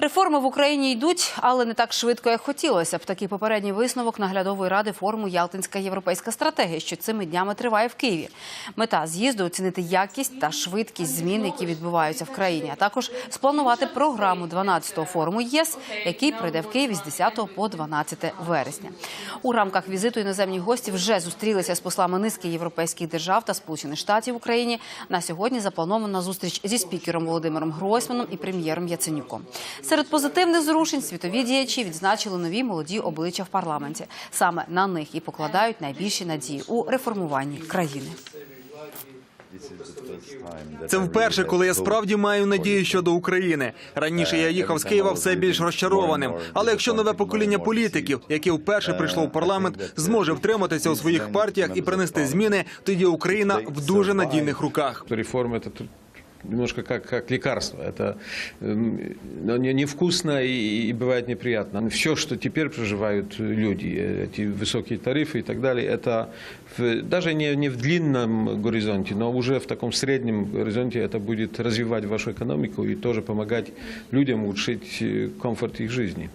Реформи в Україні йдуть, але не так швидко, як хотілося б. Такий попередній висновок наглядової ради форуму Ялтинська європейська стратегія, що цими днями триває в Києві. Мета з'їзду оцінити якість та швидкість змін, які відбуваються в країні, а також спланувати програму 12-го форуму ЄС, який пройде в Києві з 10 по 12 вересня. У рамках візиту іноземні гості вже зустрілися з послами низки європейських держав та Сполучених Штатів в Україні. На сьогодні запланована зустріч зі спікером Володимиром Гройсманом і прем'єром Яценюком. Серед позитивних зрушень світові діячі відзначили нові молоді обличчя в парламенті. Саме на них і покладають найбільші надії у реформуванні країни. Це вперше, коли я справді маю надію щодо України. Раніше я їхав з Києва все більш розчарованим. Але якщо нове покоління політиків, яке вперше прийшло в парламент, зможе втриматися у своїх партіях і принести зміни, тоді Україна в дуже надійних руках. Тут немножко как, как лекарство. Это эм, но не- невкусно и, и бывает неприятно. Все, что теперь проживают люди, э, эти высокие тарифы и так далее, это в- даже не, не в длинном горизонте, но уже в таком среднем горизонте это будет развивать вашу экономику и тоже помогать людям улучшить э, комфорт их жизни.